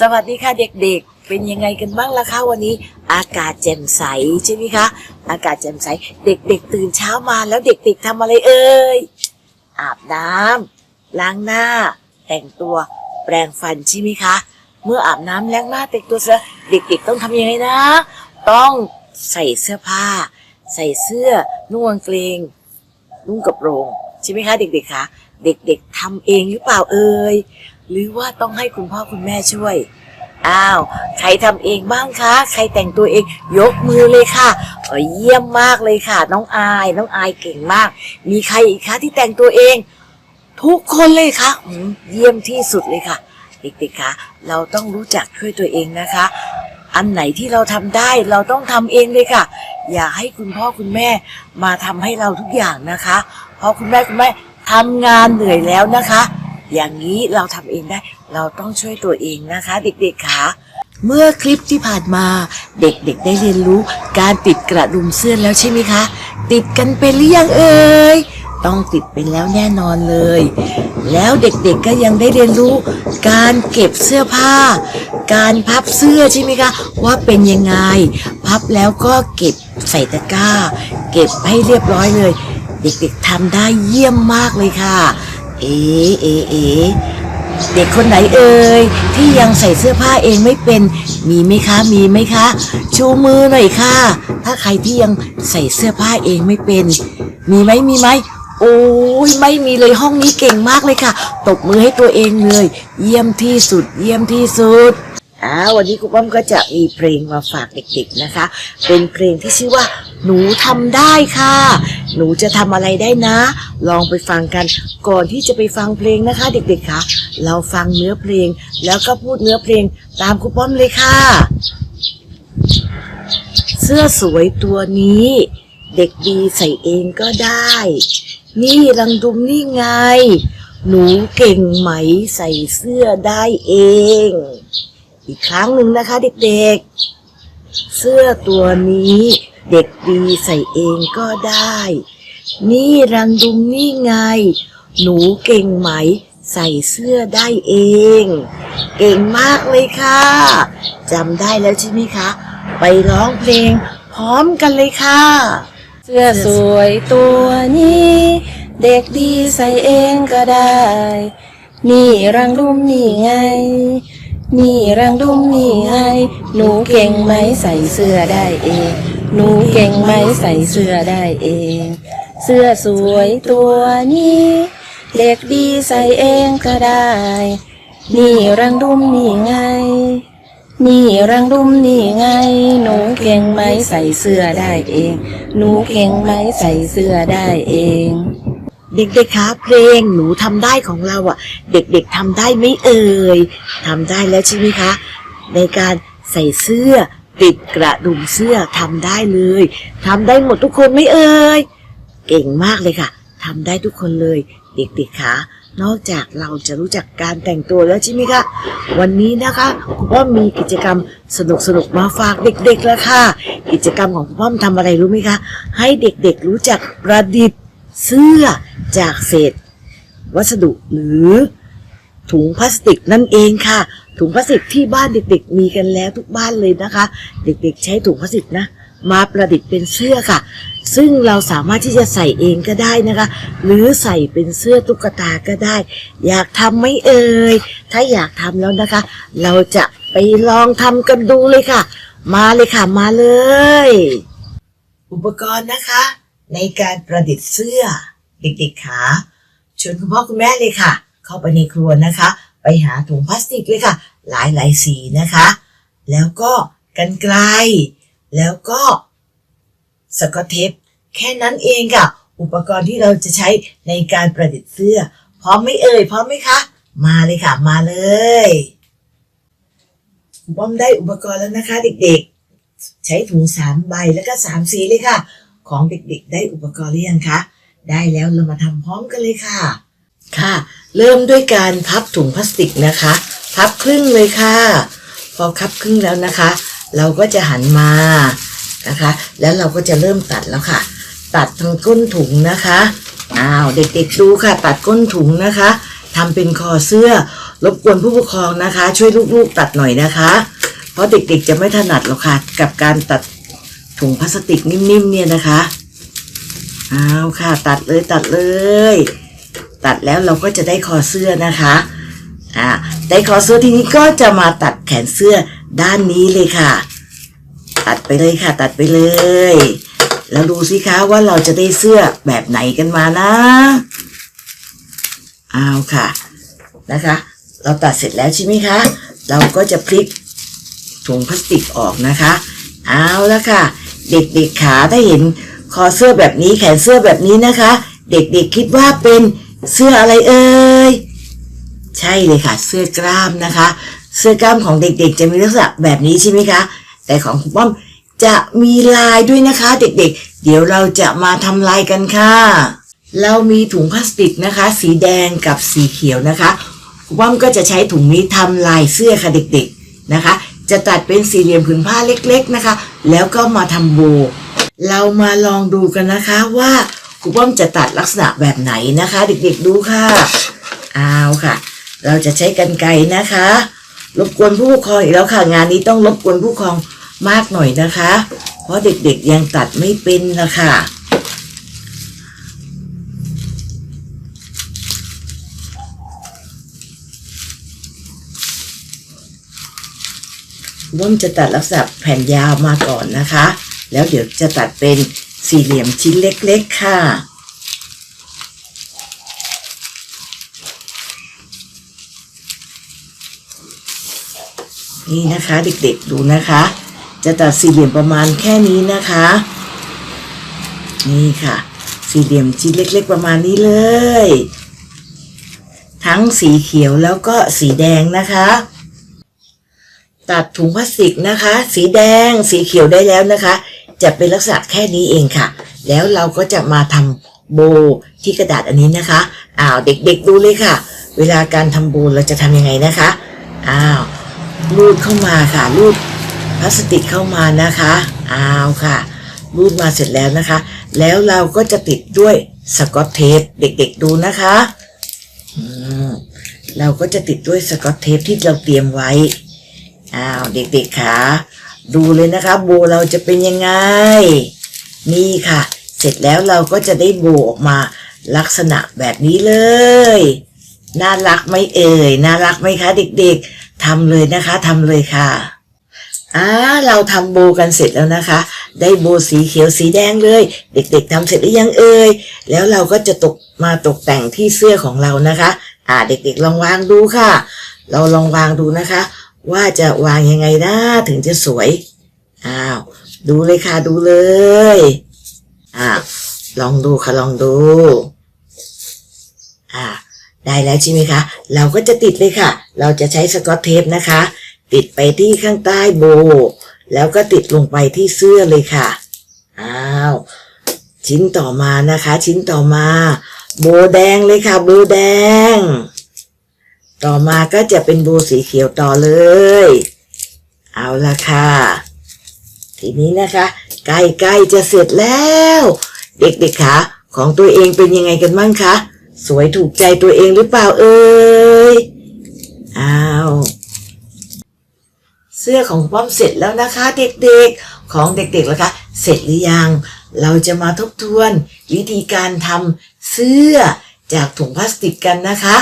สวัสดีค่ะเด็กๆ เป็นยังไงกันบ้างล่ะคะวันนี้ อากาศแจ่มใสใช่ไหมคะ อากาศแจ่มใส เด็กๆ ตื่นเช้ามาแล้วเด็กๆทำอะไรเอ่ย อาบน้ำล้างหน้า แต่งตัวแปรงฟันใช่ไหมคะ เมื่ออาบน้ำล้างหน้าแต่งตัวเสร็จเด็กๆ ต้องทำยังไงนะ ต้องใส่เสื้อผ้า ใส่เสื้อนุ่งกางเกงนุ่งกระโปรงใช่ไหมคะ เด็กๆคะเด็กๆทำเองหรือเปล่าเอ่ย หรือว่าต้องให้คุณพ่อคุณแม่ช่วย อ้าว ใครทำเองบ้างคะ ใครแต่งตัวเอง ยกมือเลยค่ะเยี่ยมมากเลยค่ะ น้องอาย น้องอายเก่งมาก มีใครอีกคะที่แต่งตัวเอง ทุกคนเลยค่ะเยี่ยมที่สุดเลยค่ะ เด็กๆคะเราต้องรู้จักช่วยตัวเองนะคะ อันไหนที่เราทำได้เราต้องทำเองเลยค่ะ อย่าให้คุณพ่อคุณแม่มาทำให้เราทุกอย่างนะคะ เพราะคุณแม่คุณแม่ทำงานเหนื่อยแล้วนะคะ อย่างนี้เราทำเองได้ เราต้องช่วยตัวเองนะคะ เด็กๆค่ะเมื่อคลิปที่ผ่านมาเด็กๆได้เรียนรู้การติดกระดุมเสื้อแล้วใช่ไหมคะ ติดกันเป็นหรือยังเอ่ยต้องติดเป็นแล้วแน่นอนเลย แล้วเด็กๆก็ยังได้เรียนรู้ การเก็บเสื้อผ้า การพับเสื้อใช่ไหมคะว่าเป็นยังไง พับแล้วก็เก็บใส่ตะกร้า เก็บให้เรียบร้อยเลย เด็กๆทำได้เยี่ยมมากเลยค่ะ เอ๋เอ๋เอ๋เด็กคนไหนเอ่ยที่ยังใส่เสื้อผ้าเองไม่เป็น มีไหมคะ มีไหมคะ ชูมือหน่อยค่ะ ถ้าใครที่ยังใส่เสื้อผ้าเองไม่เป็น มีไหมมีไหมโอ้ยไม่มีเลยห้องนี้เก่งมากเลยค่ะ ตบมือให้ตัวเองเลย เยี่ยมที่สุด เยี่ยมที่สุดอ่าวันนี้ครูป้อมก็จะมีเพลงมาฝากเด็กๆนะคะ เป็นเพลงที่ชื่อว่า หนูทำได้ค่ะ หนูจะทำอะไรได้นะ ลองไปฟังกัน ก่อนที่จะไปฟังเพลงนะคะ เด็กๆคะเราฟังเนื้อเพลง แล้วก็พูดเนื้อเพลงตามครูป้อมเลยค่ะ เสื้อสวยตัวนี้ เด็กดีใส่เองก็ได้ นี่รังดุมนี่ไง หนูเก่งไหมใส่เสื้อได้เอง อีกครั้งหนึ่งนะคะ เด็กๆ เสื้อตัวนี้ เด็กดีใส่เองก็ได้ นี่รังดุมนี่ไง หนูเก่งไหม ใส่เสื้อได้เอง เก่งมากเลยค่ะจำได้แล้วใช่ไหมคะ ไปร้องเพลงพร้อมกันเลยค่ะ เสื้อสวยตัวนี้ เด็กดีใส่เองก็ได้ นี่รังดุมนี่ไงนี่รังดุมนี่ไงหนูเก่งไหมใส่เสื้อได้เอง หนูเก่งไหมใส่เสื้อได้เอง เสื้อสวยตัวนี้ เด็กดีใส่เองก็ได้ นี่รังดุมนี่ไง นี่รังดุมนี่ไง หนูเก่งไหมใส่เสื้อได้เอง หนูเก่งไหมใส่เสื้อได้เองเด็กๆคะเพลงหนูทำได้ของเราอะ เด็กๆทำได้ไหมเอ่ยทำได้แล้วใช่ไหมคะ ในการใส่เสื้อ ติดกระดุมเสื้อทำได้เลยทำได้หมดทุกคนไหมเอ่ยเก่งมากเลยค่ะทำได้ทุกคนเลย เด็กๆคะนอกจากเราจะรู้จักการแต่งตัวแล้วใช่ไหมคะ วันนี้นะคะคุณพ่อมีกิจกรรมสนุกๆมาฝากเด็กๆแล้วค่ะ กิจกรรมของคุณพ่อทำอะไรรู้ไหมคะ ให้เด็กๆรู้จักประดิษฐ์เสื้อจากเศษ วัสดุหรือถุงพลาสติกนั่นเองค่ะ ถุงพลาสติกที่บ้านเด็กๆ มีกันแล้วทุกบ้านเลยนะคะ เด็กๆ ใช้ถุงพลาสติกนะ มาประดิษฐ์เป็นเสื้อค่ะ ซึ่งเราสามารถที่จะใส่เองก็ได้นะคะ หรือใส่เป็นเสื้อตุ๊กตาก็ได้ อยากทำไหมเอ่ยถ้าอยากทำแล้วนะคะ เราจะไปลองทำกันดูเลยค่ะ มาเลยค่ะมาเลย อุปกรณ์นะคะ ในการประดิษฐ์เสื้อเด็กๆขาชวนคุณพ่อคุณแม่เลยค่ะ เข้าไปในครัวนะคะ ไปหาถุงพลาสติกเลยค่ะ หลายหลายสีนะคะ แล้วก็กันไกล แล้วก็สกอตเทปแค่นั้นเองค่ะ อุปกรณ์ที่เราจะใช้ในการประดิษฐ์เสื้อ พร้อมไหมเอ่ย พร้อมไหมคะ มาเลยค่ะ มาเลยคุณป้อมได้อุปกรณ์แล้วนะคะ เด็กๆ ใช้ถุงสามใบแล้วก็สามสีเลยค่ะ ของเด็กๆ ได้อุปกรณ์หรือยังคะ ได้แล้วเรามาทำพร้อมกันเลยค่ะ ค่ะ เริ่มด้วยการพับถุงพลาสติกนะคะ พับครึ่งเลยค่ะ พอพับครึ่งแล้วนะคะ เราก็จะหันมานะคะ แล้วเราก็จะเริ่มตัดแล้วค่ะ ตัดทางก้นถุงนะคะอ้าวเด็กๆดูค่ะ ตัดก้นถุงนะคะทำเป็นคอเสื้อ รบกวนผู้ปกครองนะคะ ช่วยลูกๆตัดหน่อยนะคะ เพราะเด็กๆจะไม่ถนัดหรอกค่ะ กับการตัดถุงพลาสติกนิ่มๆเนี่ยนะคะเอาวค่ะ ตัดเลยตัดเลย ตัดแล้วเราก็จะได้คอเสื้อนะคะอ่าได้คอเสื้อทีนี้ก็จะมาตัดแขนเสื้อด้านนี้เลยค่ะ ตัดไปเลยค่ะ ตัดไปเลย แล้วดูสิคะว่าเราจะได้เสื้อแบบไหนกันมานะเอาค่ะนะคะ เราตัดเสร็จแล้วใช่ไหมคะ เราก็จะพลิกถุงพลาสติกออกนะคะ เอาละค่ะ เด็กๆขาถ้าเห็นคอเสื้อแบบนี้แขนเสื้อแบบนี้นะคะ เด็กๆคิดว่าเป็น เสื้ออะไรเอ่ยใช่เลยค่ะ เสื้อกล้ามนะคะ เสื้อกล้ามของเด็กๆ จะมีลักษณะแบบนี้ใช่ไหมคะ แต่ของคุณป้อมจะมีลายด้วยนะคะ เด็กๆ เดี๋ยวเราจะมาทำลายกันค่ะ เรามีถุงพลาสติกนะคะ สีแดงกับสีเขียวนะคะคุณป้อมก็จะใช้ถุงนี้ทำลายเสื้อค่ะเด็กๆนะคะ จะตัดเป็นสี่เหลี่ยมผืนผ้าเล็ก ๆนะคะ แล้วก็มาทำโบ เรามาลองดูกันนะคะว่า คุณป้อมจะตัดลักษณะแบบไหนนะคะ เด็กๆดูค่ะเอาค่ะ เราจะใช้กันไกรนะคะรบกวนผู้ปกครองอีกแล้วค่ะ งานนี้ต้องรบกวนผู้ปกครองมากหน่อยนะคะ เพราะเด็กๆยังตัดไม่เป็นนะคะว่อมจะตัดลักษณะแผ่นยาวมาก่อนนะคะ แล้วเดี๋ยวจะตัดเป็น สี่เหลี่ยมชิ้นเล็กๆค่ะ นี่นะคะเด็กๆดูนะคะ จะตัดสี่เหลี่ยมประมาณแค่นี้นะคะ นี่ค่ะ สี่เหลี่ยมชิ้นเล็กๆประมาณนี้เลย ทั้งสีเขียวแล้วก็สีแดงนะคะตัดถุงพลาสติกนะคะ สีแดงสีเขียวได้แล้วนะคะ จะเป็นลักษณะแค่นี้เองค่ะ แล้วเราก็จะมาทำโบที่กระดาษอันนี้นะคะ อ้าวเด็กๆดูเลยค่ะ เวลาการทำโบเราจะทำยังไงนะคะ อ้าวรูดเข้ามาค่ะรูดพลาสติกเข้ามานะคะอ้าวค่ะ รูดมาเสร็จแล้วนะคะ แล้วเราก็จะติดด้วยสกอตเทปเด็กๆดูนะคะเราก็จะติดด้วยสกอตเทปที่เราเตรียมไว้อ้าวเด็กๆค่ะ ดูเลยนะคะโบเราจะเป็นยังไง นี่ค่ะ เสร็จแล้วเราก็จะได้โบออกมาลักษณะแบบนี้เลย น่ารักไหมเอ่ย น่ารักไหมคะเด็กๆทำเลยนะคะทำเลยค่ะอ่าเราทำโบกันเสร็จแล้วนะคะ ได้โบสีเขียวสีแดงเลย เด็ก ๆทำเสร็จหรือยังเอ่ย แล้วเราก็จะตกมาตกแต่งที่เสื้อของเรานะคะ อ่าเด็กๆลองวางดูค่ะ เราลองวางดูนะคะ ว่าจะวางยังไงนะถึงจะสวย อ้าว ดูเลยค่ะดูเลย อ่า ลองดูค่ะลองดู อ่า ได้แล้วใช่ไหมคะ เราก็จะติดเลยค่ะ เราจะใช้สกอตเทปนะคะ ติดไปที่ข้างใต้โบ แล้วก็ติดลงไปที่เสื้อเลยค่ะ อ้าว ชิ้นต่อมานะคะ ชิ้นต่อมา โบแดงเลยค่ะโบแดง ต่อมาก็จะเป็นโบสีเขียวต่อเลย เอาละค่ะ ทีนี้นะคะใกล้ๆจะเสร็จแล้ว เด็กๆคะของตัวเองเป็นยังไงกันบ้างคะสวยถูกใจตัวเองหรือเปล่าเอ่ยอ้าวเสื้อของป้อมเสร็จแล้วนะคะ เด็กๆของเด็กๆแล้วคะเสร็จหรือยัง เราจะมาทบทวนวิธีการทำเสื้อจากถุงพลาสติกกันนะคะ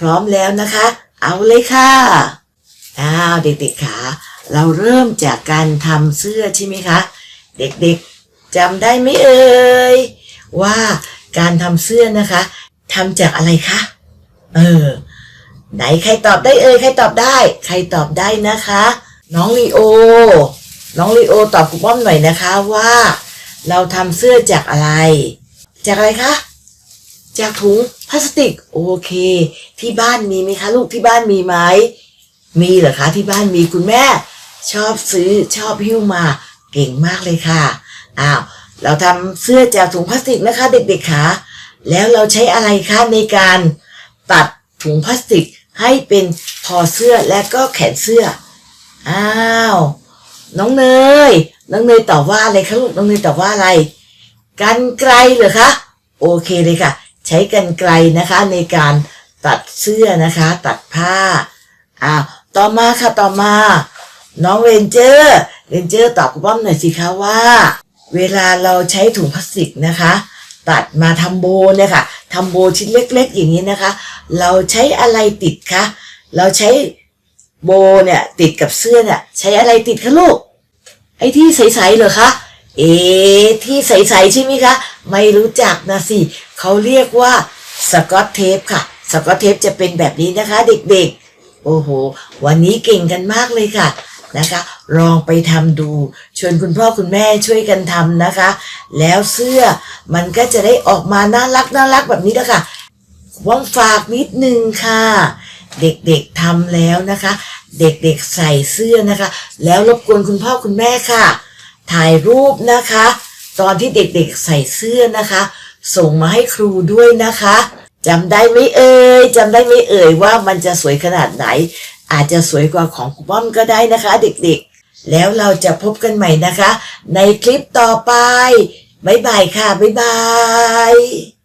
พร้อมแล้วนะคะ เอาเลยค่ะอ้าวเด็กๆขาเราเริ่มจากการทำเสื้อใช่ไหมคะ เด็กๆจำได้ไหมเอ่ยว่าการทำเสื้อนะคะทำจากอะไรคะเออไหนใครตอบได้เอ่ยใครตอบได้ ใครตอบได้นะคะ น้องลีโอ น้องลีโอตอบคุณป้อมหน่อยนะคะว่า เราทำเสื้อจากอะไร จากอะไรคะ จากถุง พลาสติกโอเค ที่บ้านมีไหมคะ ลูกที่บ้านมีไหมมีเหรอคะ ที่บ้านมีคุณแม่ ชอบซื้อชอบหิ้วมา เก่งมากเลยค่ะอ้าวเราทำเสื้อจากถุงพลาสติกนะคะ เด็กๆคะแล้วเราใช้อะไรคะในการตัดถุงพลาสติกให้เป็นคอเสื้อและก็แขนเสื้อ อ้าว น้องเนย น้องเนยตอบว่าอะไรคะลูก น้องเนยตอบว่าอะไร กันไกลเหรอคะ โอเคเลยค่ะ ใช้กันไกลนะคะในการตัดเสื้อนะคะ ตัดผ้าอ้าวต่อมาค่ะต่อมา น้องเรนเจอร์เรนเจอร์ตอบคุณป้อมหน่อยสิคะว่า เวลาเราใช้ถุงพลาสติกนะคะ ตัดมาทำโบเนี่ยค่ะทำโบชิ้นเล็ก ๆ อย่างนี้นะคะ เราใช้อะไรติดคะเราใช้โบเนี่ยติดกับเสื้อเนี่ยใช้อะไรติดคะลูกไอ้ที่ใสๆเหรอคะ เอ ที่ใสๆใช่ไหมคะ ไม่รู้จักนะสิเขาเรียกว่าสกอตเทปค่ะ สกอตเทปจะเป็นแบบนี้นะคะ เด็กๆ โอ้โห วันนี้เก่งกันมากเลยค่ะนะคะ ลองไปทำดูชวนคุณพ่อคุณแม่ช่วยกันทำนะคะ แล้วเสื้อมันก็จะได้ออกมาน่ารักน่ารักแบบนี้นะคะว่องฝากนิดนึงค่ะ เด็กๆทำแล้วนะคะ เด็กๆใส่เสื้อนะคะ แล้วรบกวนคุณพ่อคุณแม่ค่ะ ถ่ายรูปนะคะ ตอนที่เด็กๆใส่เสื้อนะคะ ส่งมาให้ครูด้วยนะคะจำได้ไหมเอ่ยจำได้ไหมเอ่ยว่ามันจะสวยขนาดไหน อาจจะสวยกว่าของคุณป้อมก็ได้นะคะ เด็กๆ แล้วเราจะพบกันใหม่นะคะ ในคลิปต่อไปบ๊ายบายค่ะบ๊ายบาย